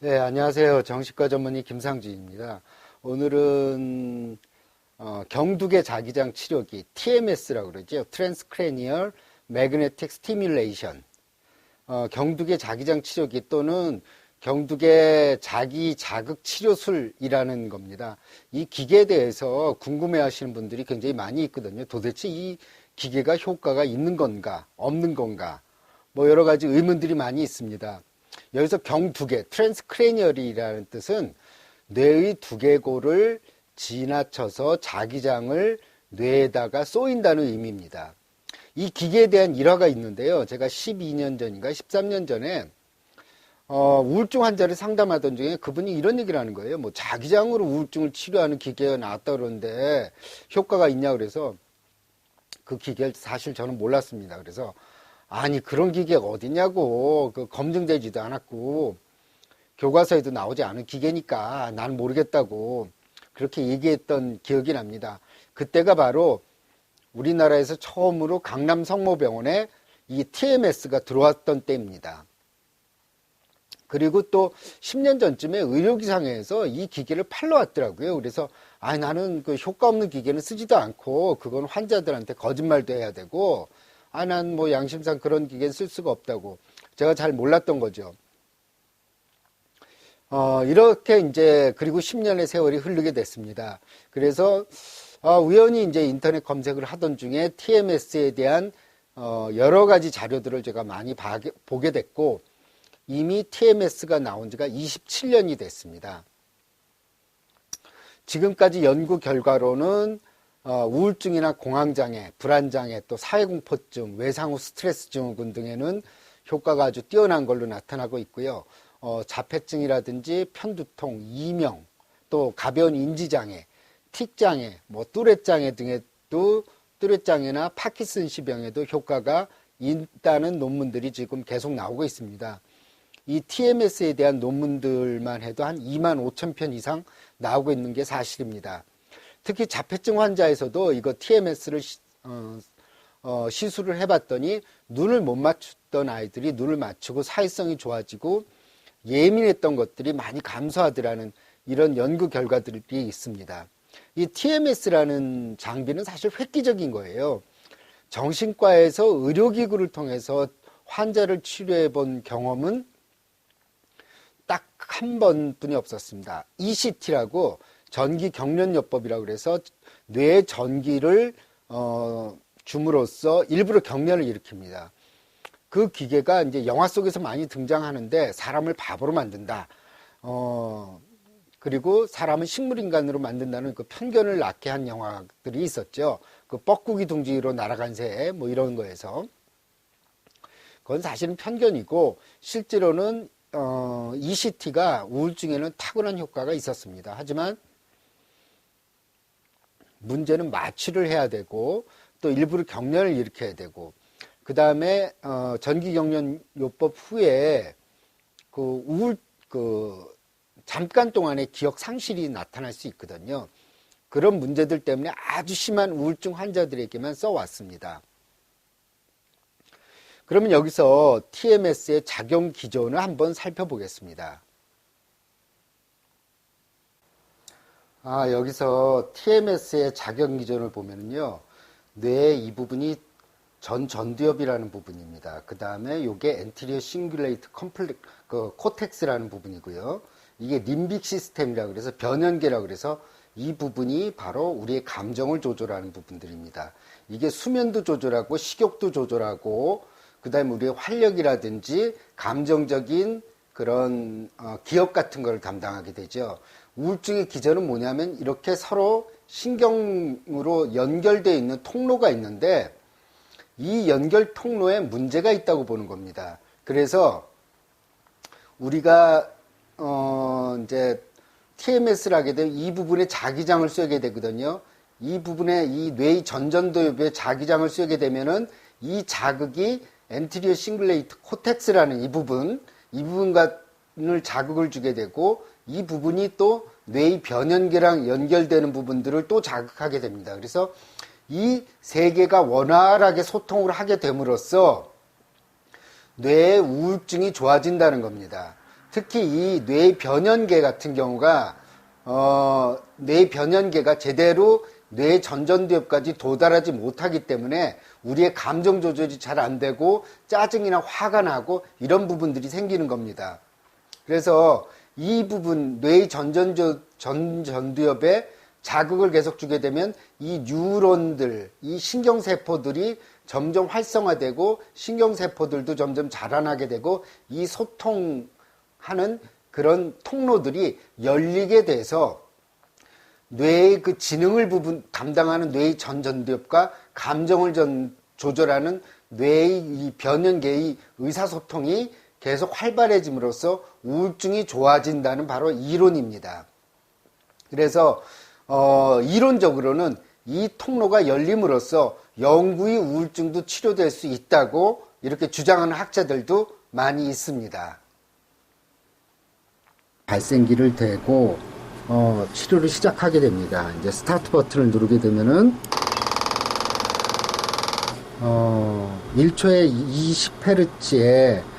네, 안녕하세요. 정신과 전문의 김상준입니다. 오늘은 어, 경두계 자기장 치료기 TMS라고 그러죠. Transcranial Magnetic Stimulation. 어, 경두계 자기장 치료기 또는 경두계 자기 자극 치료술이라는 겁니다. 이 기계에 대해서 궁금해 하시는 분들이 굉장히 많이 있거든요. 도대체 이 기계가 효과가 있는 건가, 없는 건가, 뭐 여러 가지 의문들이 많이 있습니다. 여기서 경 두 개, 트랜스크레니얼이라는 뜻은 뇌의 두개골을 지나쳐서 자기장을 뇌에다가 쏘인다는 의미입니다. 이 기계에 대한 일화가 있는데요. 제가 12년 전인가 13년 전에 어, 우울증 환자를 상담하던 중에 그분이 이런 얘기를 하는 거예요. 뭐 자기장으로 우울증을 치료하는 기계가 나왔다 그러는데 효과가 있냐 그래서 그 기계를 사실 저는 몰랐습니다. 그래서 아니 그런 기계가 어딨냐고 그 검증되지도 않았고 교과서에도 나오지 않은 기계니까 난 모르겠다고 그렇게 얘기했던 기억이 납니다. 그때가 바로 우리나라에서 처음으로 강남 성모병원에 이 TMS가 들어왔던 때입니다. 그리고 또 10년 전쯤에 의료기상에서 이 기계를 팔러 왔더라고요. 그래서 아 나는 그 효과 없는 기계는 쓰지도 않고 그건 환자들한테 거짓말도 해야 되고 아, 난뭐 양심상 그런 기계는 쓸 수가 없다고. 제가 잘 몰랐던 거죠. 어, 이렇게 이제, 그리고 10년의 세월이 흐르게 됐습니다. 그래서, 어, 우연히 이제 인터넷 검색을 하던 중에 TMS에 대한, 어, 여러 가지 자료들을 제가 많이 봐게, 보게 됐고, 이미 TMS가 나온 지가 27년이 됐습니다. 지금까지 연구 결과로는 어, 우울증이나 공황장애, 불안장애, 또 사회공포증, 외상 후 스트레스 증후군 등에는 효과가 아주 뛰어난 걸로 나타나고 있고요. 어, 자폐증이라든지 편두통, 이명, 또 가벼운 인지장애, 틱장애, 뭐 뚜렛장애 등에도 뚜렛장애나 파키슨시 병에도 효과가 있다는 논문들이 지금 계속 나오고 있습니다. 이 TMS에 대한 논문들만 해도 한 2만 5천 편 이상 나오고 있는 게 사실입니다. 특히 자폐증 환자에서도 이거 TMS를 시, 어, 어, 시술을 해봤더니 눈을 못 맞췄던 아이들이 눈을 맞추고 사회성이 좋아지고 예민했던 것들이 많이 감소하더라는 이런 연구 결과들이 있습니다. 이 TMS라는 장비는 사실 획기적인 거예요. 정신과에서 의료기구를 통해서 환자를 치료해 본 경험은 딱 한 번뿐이 없었습니다. ECT라고 전기 경련요법이라고 그래서 뇌 전기를 어, 줌으로써 일부러 경련을 일으킵니다. 그 기계가 이제 영화 속에서 많이 등장하는데 사람을 바보로 만든다. 어, 그리고 사람은 식물인간으로 만든다는 그 편견을 낳게 한 영화들이 있었죠. 그 뻐꾸기 둥지로 날아간 새, 뭐 이런 거에서. 그건 사실은 편견이고, 실제로는, 어, ECT가 우울증에는 탁월한 효과가 있었습니다. 하지만 문제는 마취를 해야 되고 또 일부러 경련을 일으켜야 되고 그 다음에 어, 전기 경련 요법 후에 그 우울 그 잠깐 동안의 기억 상실이 나타날 수 있거든요. 그런 문제들 때문에 아주 심한 우울증 환자들에게만 써왔습니다. 그러면 여기서 TMS의 작용 기전을 한번 살펴보겠습니다. 아, 여기서 TMS의 자격 기전을 보면은요, 뇌의 이 부분이 전 전두엽이라는 부분입니다. 그 다음에 요게 엔티리어 싱귤레이트 컴플렉, 그 코텍스라는 부분이고요. 이게 림빅 시스템이라 그래서 변연계라 그래서 이 부분이 바로 우리의 감정을 조절하는 부분들입니다. 이게 수면도 조절하고 식욕도 조절하고 그 다음에 우리의 활력이라든지 감정적인 그런 어, 기억 같은 걸 담당하게 되죠. 우울증의 기전은 뭐냐면 이렇게 서로 신경으로 연결되어 있는 통로가 있는데 이 연결 통로에 문제가 있다고 보는 겁니다. 그래서 우리가 어 이제 TMS를 하게 되면 이 부분에 자기장을 쏘게 되거든요. 이 부분에 이 뇌의 전전도엽에 자기장을 쏘게 되면은 이 자극이 엔트리어 싱글레이트 코텍스라는 이 부분, 이 부분을 자극을 주게 되고 이 부분이 또 뇌의 변연계랑 연결되는 부분들을 또 자극하게 됩니다. 그래서 이 세 개가 원활하게 소통을 하게 됨으로써 뇌의 우울증이 좋아진다는 겁니다. 특히 이뇌 변연계 같은 경우가 어, 뇌 변연계가 제대로 뇌 전전두엽까지 도달하지 못하기 때문에 우리의 감정 조절이 잘 안 되고 짜증이나 화가 나고 이런 부분들이 생기는 겁니다. 그래서 이 부분 뇌 전전조, 전전두엽에 자극을 계속 주게 되면 이 뉴런들, 이 신경세포들이 점점 활성화되고 신경세포들도 점점 자라나게 되고 이 소통하는 그런 통로들이 열리게 돼서 뇌의 그 지능을 부분 담당하는 뇌의 전전두엽과 감정을 전 조절하는 뇌의 이 변연계의 의사소통이 계속 활발해짐으로써 우울증이 좋아진다는 바로 이론입니다. 그래서 어, 이론적으로는 이 통로가 열림으로써 영구히 우울증도 치료될 수 있다고 이렇게 주장하는 학자들도 많이 있습니다. 발생기를 대고 어, 치료를 시작하게 됩니다. 이제 스타트 버튼을 누르게 되면은 어, 1초에 20Hz의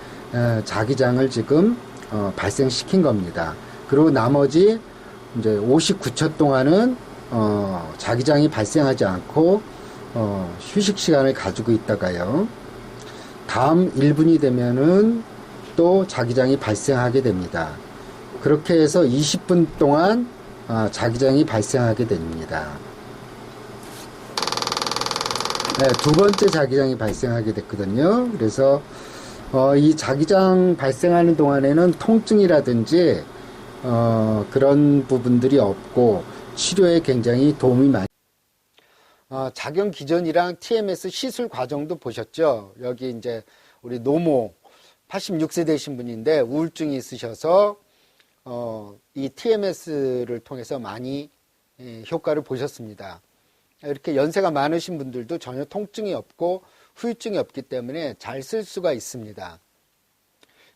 자기장을 지금 어, 발생시킨 겁니다. 그리고 나머지 이제 59초 동안은 어, 자기장이 발생하지 않고 어, 휴식 시간을 가지고 있다가요. 다음 1분이 되면은 또 자기장이 발생하게 됩니다. 그렇게 해서 20분 동안 어, 자기장이 발생하게 됩니다. 네, 두 번째 자기장이 발생하게 됐거든요. 그래서 어, 이 자기장 발생하는 동안에는 통증이라든지 어, 그런 부분들이 없고 치료에 굉장히 도움이 많이. 어, 작용 기전이랑 TMS 시술 과정도 보셨죠? 여기 이제 우리 노모 86세 되신 분인데 우울증이 있으셔서 어, 이 TMS를 통해서 많이 예, 효과를 보셨습니다. 이렇게 연세가 많으신 분들도 전혀 통증이 없고 후유증이 없기 때문에 잘 쓸 수가 있습니다.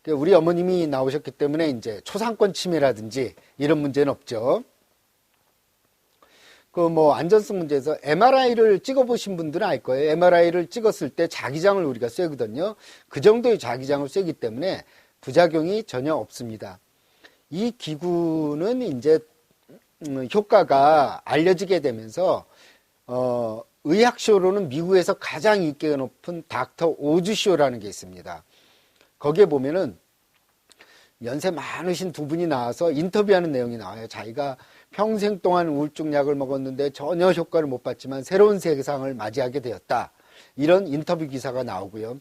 그러니까 우리 어머님이 나오셨기 때문에 이제 초상권 침해라든지 이런 문제는 없죠. 그 뭐 안전성 문제에서 MRI를 찍어보신 분들은 알 거예요. MRI를 찍었을 때 자기장을 우리가 쐬거든요. 그 정도의 자기장을 쐬기 때문에 부작용이 전혀 없습니다. 이 기구는 이제 음, 효과가 알려지게 되면서 어, 의학쇼로는 미국에서 가장 인기가 높은 닥터 오즈쇼라는 게 있습니다. 거기에 보면은 연세 많으신 두 분이 나와서 인터뷰하는 내용이 나와요. 자기가 평생 동안 우울증 약을 먹었는데 전혀 효과를 못 봤지만 새로운 세상을 맞이하게 되었다. 이런 인터뷰 기사가 나오고요.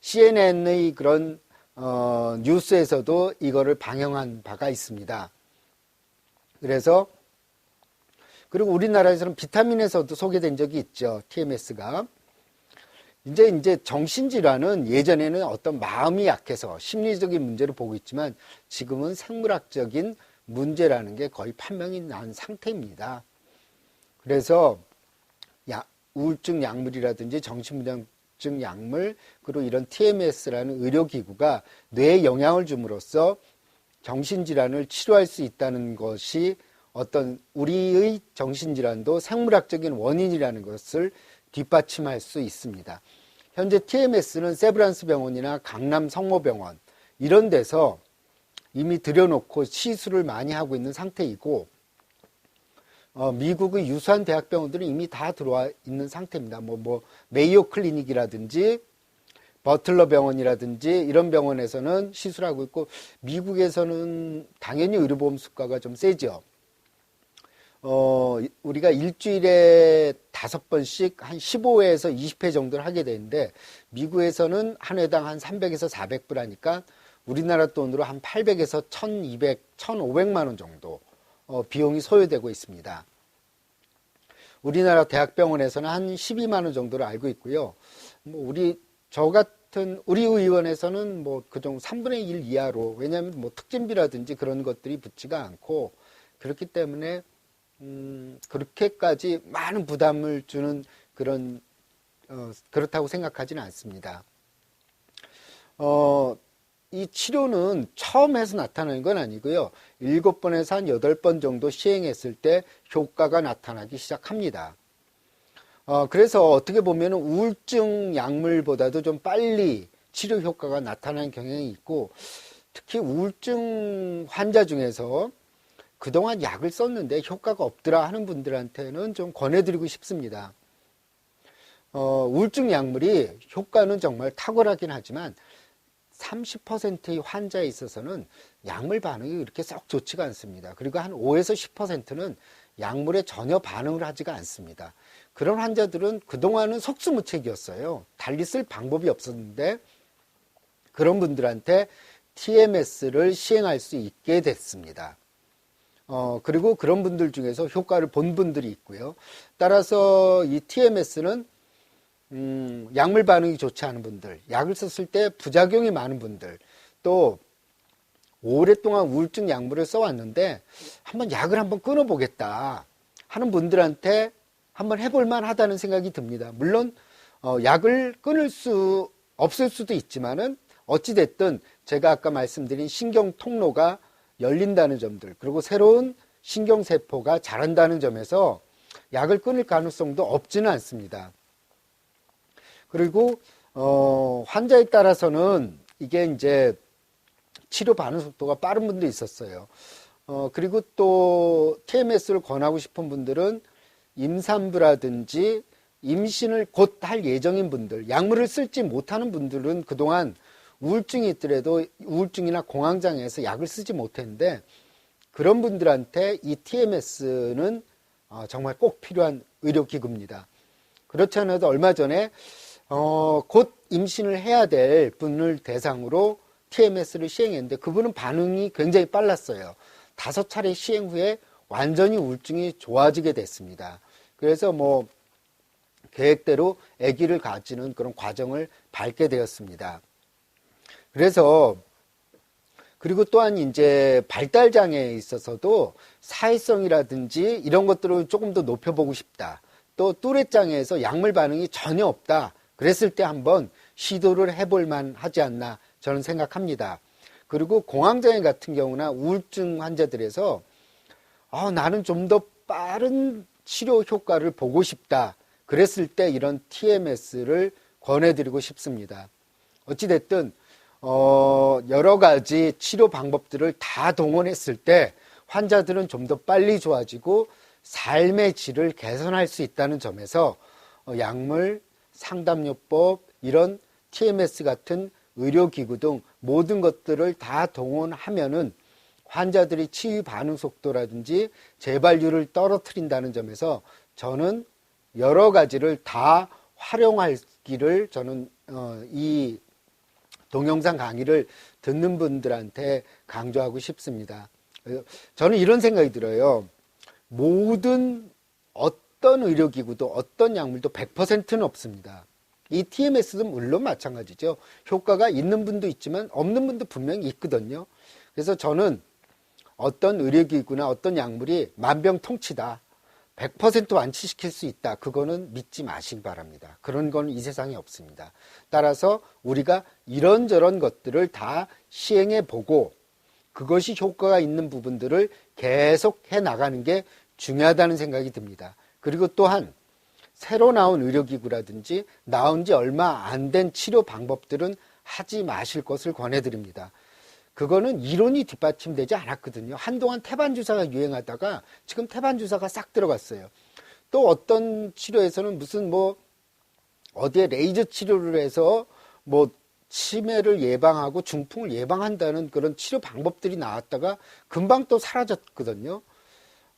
CNN의 그런 어, 뉴스에서도 이거를 방영한 바가 있습니다. 그래서 그리고 우리나라에서는 비타민에서도 소개된 적이 있죠. TMS가. 이제 이제 정신질환은 예전에는 어떤 마음이 약해서 심리적인 문제를 보고 있지만 지금은 생물학적인 문제라는 게 거의 판명이 난 상태입니다. 그래서 야, 우울증 약물이라든지 정신불량증 약물 그리고 이런 TMS라는 의료기구가 뇌에 영향을 줌으로써 정신질환을 치료할 수 있다는 것이 어떤 우리의 정신질환도 생물학적인 원인이라는 것을 뒷받침할 수 있습니다. 현재 TMS는 세브란스 병원이나 강남 성모병원 이런 데서 이미 들여놓고 시술을 많이 하고 있는 상태이고 어, 미국의 유수한 대학병원들은 이미 다 들어와 있는 상태입니다. 뭐, 뭐, 메이오 클리닉이라든지 버틀러 병원이라든지 이런 병원에서는 시술하고 있고 미국에서는 당연히 의료보험 수가가 좀 세죠. 어, 우리가 일주일에 다섯 번씩 한 15회에서 20회 정도를 하게 되는데 미국에서는 한 회당 한 300에서 400불 하니까 우리나라 돈으로 한 800에서 1200, 1500만 원 정도 어, 비용이 소요되고 있습니다. 우리나라 대학병원에서는 한 12만 원 정도로 알고 있고요. 뭐 우리 저 같은 우리 의원에서는 뭐 그정 3분의 1 이하로 왜냐하면 뭐 특진비라든지 그런 것들이 붙지가 않고 그렇기 때문에 음, 그렇게까지 많은 부담을 주는 그런 어, 그렇다고 생각하지는 않습니다. 어, 이 치료는 처음 해서 나타나는 건 아니고요. 일곱 번에서 한 여덟 번 정도 시행했을 때 효과가 나타나기 시작합니다. 어, 그래서 어떻게 보면 우울증 약물보다도 좀 빨리 치료 효과가 나타나는 경향이 있고 특히 우울증 환자 중에서 그동안 약을 썼는데 효과가 없더라 하는 분들한테는 좀 권해드리고 싶습니다. 어, 우울증 약물이 효과는 정말 탁월하긴 하지만 30%의 환자에 있어서는 약물 반응이 그렇게 썩 좋지가 않습니다. 그리고 한 5에서 10%는 약물에 전혀 반응을 하지가 않습니다. 그런 환자들은 그동안은 속수무책이었어요. 달리 쓸 방법이 없었는데 그런 분들한테 TMS를 시행할 수 있게 됐습니다. 어, 그리고 그런 분들 중에서 효과를 본 분들이 있고요. 따라서 이 TMS는 음, 약물 반응이 좋지 않은 분들, 약을 썼을 때 부작용이 많은 분들, 또 오랫동안 우울증 약물을 써왔는데 한번 약을 한번 끊어보겠다 하는 분들한테 한번 해볼만 하다는 생각이 듭니다. 물론 어, 약을 끊을 수 없을 수도 있지만은 어찌됐든 제가 아까 말씀드린 신경 통로가 열린다는 점들 그리고 새로운 신경세포가 자란다는 점에서 약을 끊을 가능성도 없지는 않습니다. 그리고 어, 환자에 따라서는 이게 이제 치료 반응 속도가 빠른 분도 있었어요. 어, 그리고 또 TMS를 권하고 싶은 분들은 임산부라든지 임신을 곧 할 예정인 분들, 약물을 쓸지 못하는 분들은 그동안 우울증이 있더라도 우울증이나 공황장애에서 약을 쓰지 못했는데 그런 분들한테 이 TMS는 어, 정말 꼭 필요한 의료기구입니다. 그렇지 않아도 얼마 전에 어, 곧 임신을 해야 될 분을 대상으로 TMS를 시행했는데 그분은 반응이 굉장히 빨랐어요. 다섯 차례 시행 후에 완전히 우울증이 좋아지게 됐습니다. 그래서 뭐 계획대로 아기를 가지는 그런 과정을 밟게 되었습니다. 그래서 그리고 또한 이제 발달 장애에 있어서도 사회성이라든지 이런 것들을 조금 더 높여보고 싶다. 또 뚜렛 장애에서 약물 반응이 전혀 없다. 그랬을 때 한번 시도를 해볼 만 하지 않나 저는 생각합니다. 그리고 공황장애 같은 경우나 우울증 환자들에서 아, 나는 좀 더 빠른 치료 효과를 보고 싶다. 그랬을 때 이런 TMS를 권해드리고 싶습니다. 어찌됐든 어, 여러 가지 치료 방법들을 다 동원했을 때 환자들은 좀 더 빨리 좋아지고 삶의 질을 개선할 수 있다는 점에서 어, 약물, 상담요법, 이런 TMS 같은 의료기구 등 모든 것들을 다 동원하면은 환자들이 치유 반응 속도라든지 재발률을 떨어뜨린다는 점에서 저는 여러 가지를 다 활용하기를 저는 어, 이 동영상 강의를 듣는 분들한테 강조하고 싶습니다. 저는 이런 생각이 들어요. 모든 어떤 의료기구도 어떤 약물도 100%는 없습니다. 이 TMS도 물론 마찬가지죠. 효과가 있는 분도 있지만 없는 분도 분명히 있거든요. 그래서 저는 어떤 의료기구나 어떤 약물이 만병통치다. 100% 완치시킬 수 있다. 그거는 믿지 마시기 바랍니다. 그런 건 이 세상에 없습니다. 따라서 우리가 이런저런 것들을 다 시행해 보고 그것이 효과가 있는 부분들을 계속 해 나가는 게 중요하다는 생각이 듭니다. 그리고 또한 새로 나온 의료기구라든지 나온 지 얼마 안 된 치료 방법들은 하지 마실 것을 권해드립니다. 그거는 이론이 뒷받침되지 않았거든요. 한동안 태반 주사가 유행하다가 지금 태반 주사가 싹 들어갔어요. 또 어떤 치료에서는 무슨 뭐 어디에 레이저 치료를 해서 뭐 치매를 예방하고 중풍을 예방한다는 그런 치료 방법들이 나왔다가 금방 또 사라졌거든요.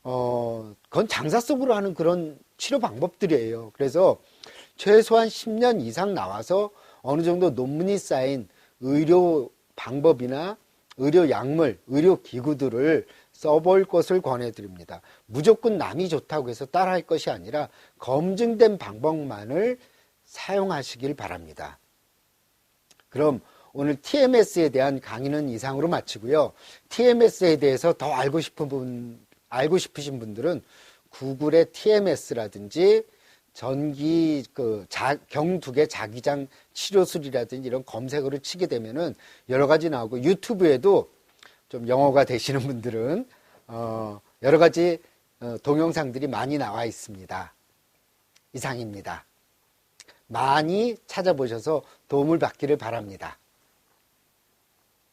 어, 그건 장사 속으로 하는 그런 치료 방법들이에요. 그래서 최소한 10년 이상 나와서 어느 정도 논문이 쌓인 의료 방법이나 의료 약물, 의료 기구들을 써볼 것을 권해드립니다. 무조건 남이 좋다고 해서 따라할 것이 아니라 검증된 방법만을 사용하시길 바랍니다. 그럼 오늘 TMS에 대한 강의는 이상으로 마치고요. TMS에 대해서 더 알고 싶은 분, 알고 싶으신 분들은 구글의 TMS라든지 전기 그 자, 경두개 자기장 치료술이라든지 이런 검색어를 치게 되면은 여러 가지 나오고 유튜브에도 좀 영어가 되시는 분들은 어 여러 가지 어 동영상들이 많이 나와 있습니다. 이상입니다. 많이 찾아보셔서 도움을 받기를 바랍니다.